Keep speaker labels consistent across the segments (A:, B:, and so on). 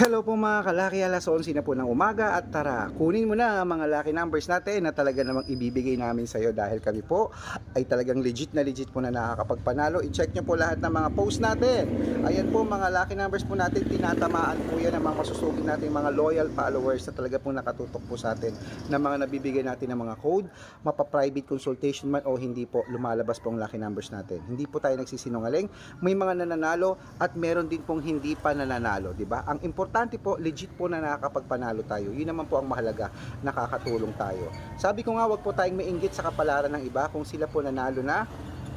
A: Hello po mga kalaki, alas 11 na po ng umaga at tara, kunin mo na ang mga lucky numbers natin na talaga namang ibibigay namin sa iyo dahil kami po ay talagang legit na legit po na nakakapagpanalo. I-check nyo po lahat ng mga post natin. Ayan po mga lucky numbers po natin, tinatamaan po yan ng mga masusugin natin mga loyal followers na talaga po nakatutok po sa atin na mga nabibigay natin ng mga code, mapa-private consultation man o hindi po lumalabas po ang lucky numbers natin. Hindi po tayo nagsisinungaling, may mga nananalo at meron din pong hindi pa nananalo, di ba? Ang importante po, legit po na nakakapagpanalo tayo. Yun naman po ang mahalaga, nakakatulong tayo. Sabi ko nga, wag po tayong mainggit sa kapalaran ng iba kung sila po nanalo na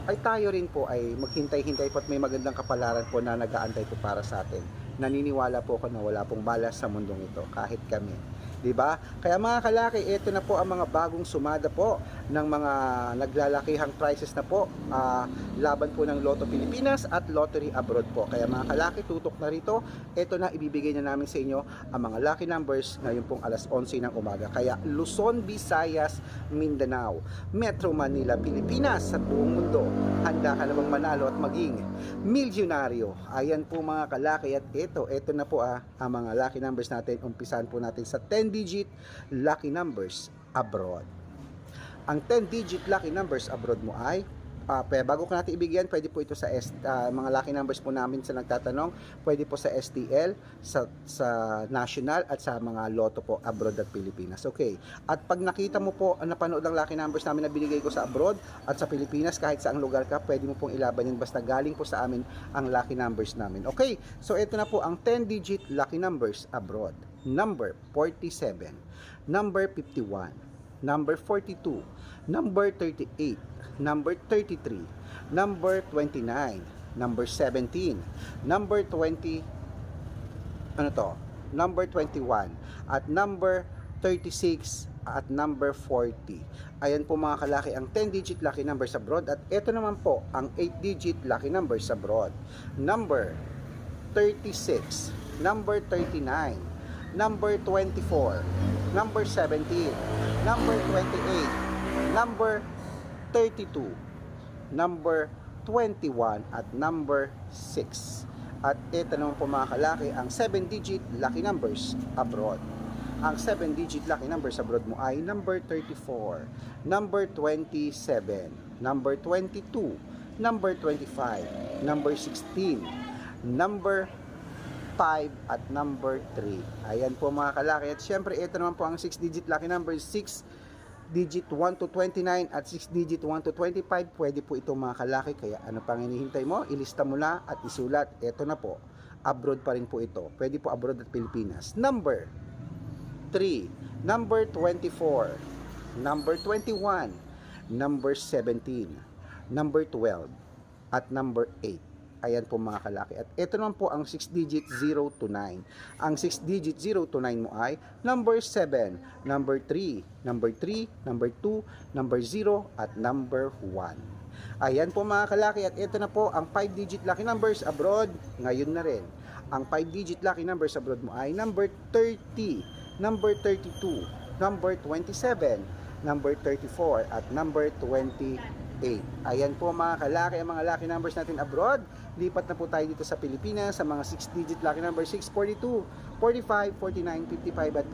A: ay tayo rin po ay maghintay-hintay po at may magandang kapalaran po na nag-aantay po para sa atin. Naniniwala po ako na wala pong balas sa mundong ito, kahit kami. 'Di ba? Kaya mga kalaki, ito na po ang mga bagong sumada po ng mga naglalakihang prices na po ah, laban po ng Lotto Pilipinas at Lottery Abroad po. Kaya mga kalaki, tutok na rito. Ito na ibibigay na namin sa inyo ang mga lucky numbers ngayon pong alas 11 ng umaga. Kaya Luzon, Visayas, Mindanao, Metro Manila, Pilipinas sa buong mundo. Handa ka namang manalo at maging milyonaryo. Ayan po mga kalaki at ito, ito na po ah, ang mga lucky numbers natin. Umpisahan po natin sa 10-digit lucky numbers abroad. Ang 10-digit lucky numbers abroad mo ay pe, bago ko natin ibigyan, pwede po ito sa S, ah, mga lucky numbers po namin sa nagtatanong, pwede po sa STL, sa, sa national at sa mga lotto po abroad at Pilipinas. Okay. At pag nakita mo po, ah, napanood ang lucky numbers namin na binigay ko sa abroad at sa Pilipinas, kahit saang lugar ka, pwede mo pong ilaban yun basta galing po sa amin ang lucky numbers namin. Okay. So ito na po ang 10-digit lucky numbers abroad. Number 47, number 51, number 42, number 38, number 33, number 29, number 17, number 20, ano to, number 21, at number 36, at number 40. Ayan po mga kalaki ang 10-digit lucky numbers abroad. At ito naman po ang 8-digit lucky numbers abroad. Number 36, number 39, number 24, number 17, number 28, number 32, number 21 at number 6. At ito naman po mga kalaki ang 7-digit lucky numbers abroad. Ang 7-digit lucky numbers abroad mo ay number 34, number 27, number 22, number 25, number 16, number 5 at number 3. Ayan po mga kalaki. At syempre, ito naman po ang 6-digit lucky number. 6 digit 1 to 29 at 6 digit 1 to 25. Pwede po ito mga kalaki. Kaya ano pang hinihintay mo? Ilista mo na at isulat. Ito na po. Abroad pa rin po ito. Pwede po abroad at Pilipinas. Number 3. Number 24. Number 21. Number 17. Number 12. At number 8. Ayan po mga kalaki. At ito naman po ang 6 digit 0 to 9. Ang 6 digit 0 to 9 mo ay number 7, number 3, number 3, number 2, number 0, at number 1. Ayan po mga kalaki. At ito na po ang 5 digit lucky numbers abroad. Ngayon na rin. Ang 5 digit lucky numbers abroad mo ay number 30, number 32, number 27, number 34, at number 28. Ayan po mga kalaki, ang mga lucky numbers natin abroad. Lipat na po tayo dito sa Pilipinas sa mga 6-digit lucky number 642, 45, 49, 55 at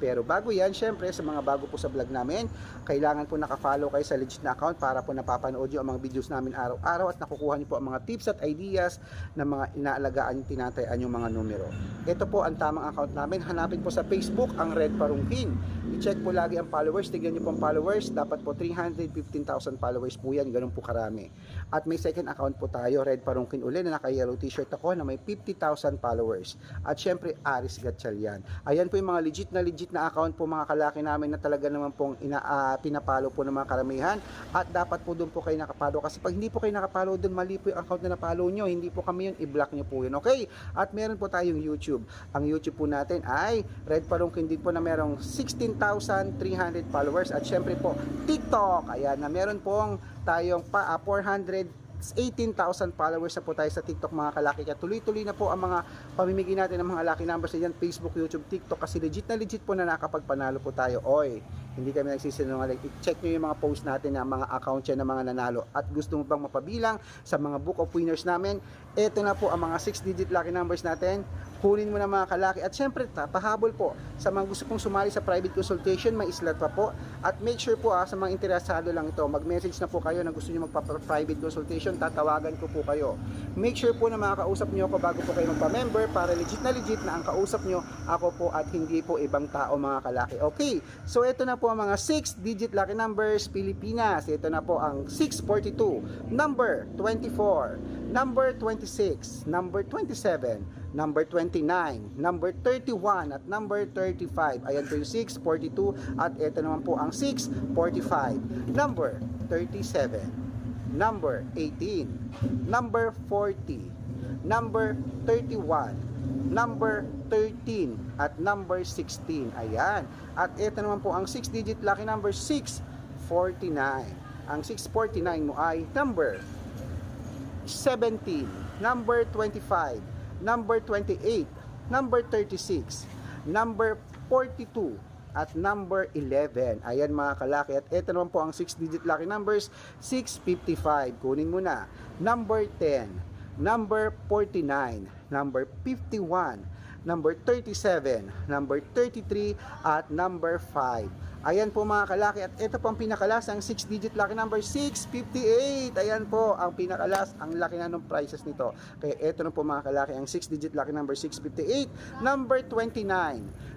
A: 58. Pero bago yan, syempre sa mga bago po sa vlog namin, kailangan po nakafollow kayo sa legit na account para po napapanood nyo ang mga videos namin araw-araw at nakukuha nyo po ang mga tips at ideas na mga inaalagaan yung tinatayaan yung mga numero. Ito po ang tamang account namin. Hanapin po sa Facebook ang Red Parungkin. I-check po lagi ang followers. Tignan nyo po ang followers. Dapat po 315,000 followers po yan. Ganun po karami. At may second account po tayo, Red Parungkin uli, na naka-yellow t-shirt ako na may 50,000 followers. At syempre, Aris Gatchalian. Ayan po yung mga legit na legit na account po mga kalaki namin na talaga naman pong ina, ah, pinapalo po ng mga karamihan. At dapat po doon po kayo nakapalo. Kasi pag hindi po kayo nakapalo doon, mali po yung account na napalo nyo. Hindi po kami yun, i-block nyo po yun. Okay? At meron po tayong YouTube. Ang YouTube po natin ay Red Parungkin din po na merong 16,300 followers. At syempre po, TikTok. Ayan, na meron pong tayong pa, ah, 400 18,000 followers na po tayo sa TikTok mga kalaki. Kaya tuloy-tuloy na po ang mga pamimigay natin ng mga lucky numbers na dyan, Facebook, YouTube, TikTok. Kasi legit na legit po na nakapagpanalo po tayo. Oy, Hindi kami nagsisinungaling. I-check nyo yung mga post natin ng mga account yan ng mga nanalo. At gusto mo bang mapabilang sa mga book of winners namin? Ito na po ang mga 6-digit lucky numbers natin. Kunin mo na mga kalaki. At syempre, pahabol po sa mga gusto pong sumali sa private consultation, may slot pa po. At make sure po ah, sa mga interesado lang ito, mag-message na po kayo na gusto nyo magpa-private consultation, tatawagan ko po kayo. Make sure po na makakausap nyo ako bago po kayo magpa-member para legit na legit na ang kausap nyo ako po at hindi po ibang tao mga kalaki. Okay, so ito na po ang mga 6-digit lucky numbers Pilipinas. Ito na po ang 642, number 24, number 26, number 27, number 29, number 31 at number 35. Ayan po yung 642 at ito naman po ang 645, number 37, number 18, number 40, number 31, number 13 at number 16. Ayan. At ito naman po ang 6-digit lucky number 649. Ang 649 mo ay number 17, number 25, number 28, number 36, number 42, at number 11. Ayan mga kalaki. At ito naman po ang 6-digit lucky numbers, 655. Kunin mo na. Number 10, number 49, number 51, number 37, number 33, at number 5. Ayan po mga kalaki at ito po ang pinakalas ang 6 digit lucky number 658. Ayan po ang pinakalas ang laki na ng prices nito. Kaya ito na po mga kalaki ang 6 digit lucky number 658, number 29,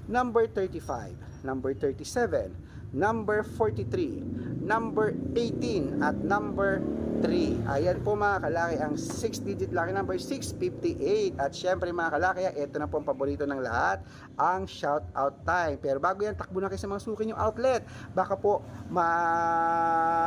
A: number 35, number 37, number 43, number 18 at number 3. Ayan po mga kalaki ang 6 digit lucky number 658. At syempre mga kalaki, ito na po ang paborito ng lahat, ang shout out time. Pero bago yan, takbo na kayo sa mga suki yung outlet. Baka po maaabutan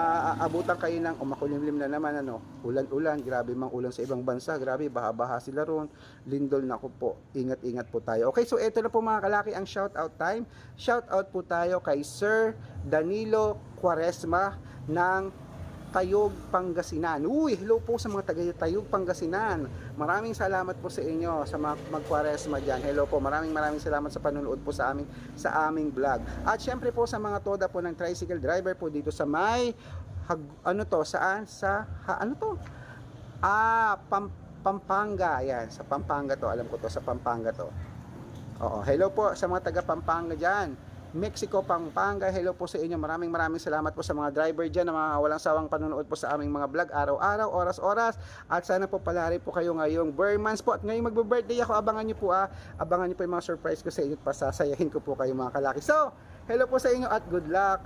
A: kayo ng o makulimlim na naman ano, ulan-ulan, grabe mang ulan sa ibang bansa, grabe baha-baha sila ron. Lindol na ko po. Ingat-ingat po tayo. Okay, so ito na po mga kalaki ang shout out time. Shout out po tayo kay Sir Danilo Quaresma ng Tayog, Pangasinan. Uy, hello po sa mga taga Tayog, Pangasinan. Maraming salamat po sa inyo sa mga magkwaresma dyan. Hello po, maraming maraming salamat sa panunood po sa aming sa aming vlog. At syempre po sa mga toda po ng tricycle driver po dito sa may hag, ano to, saan? Sa ha, ano to? Ah, Pam, Pampanga. Yan, sa Pampanga to. Alam ko to, sa Pampanga to. Oo, hello po sa mga taga Pampanga dyan. Mexico, Pampanga. Hello po sa inyo. Maraming maraming salamat po sa mga driver dyan na mga walang sawang panonood po sa aming mga vlog araw-araw, oras-oras. At sana po palari po kayo ngayong Burmans po. At ngayong magbe-birthday ako, abangan nyo po ah. Abangan nyo po yung mga surprise ko sa inyo at pasasayahin ko po kayo mga kalaki. So, hello po sa inyo at good luck.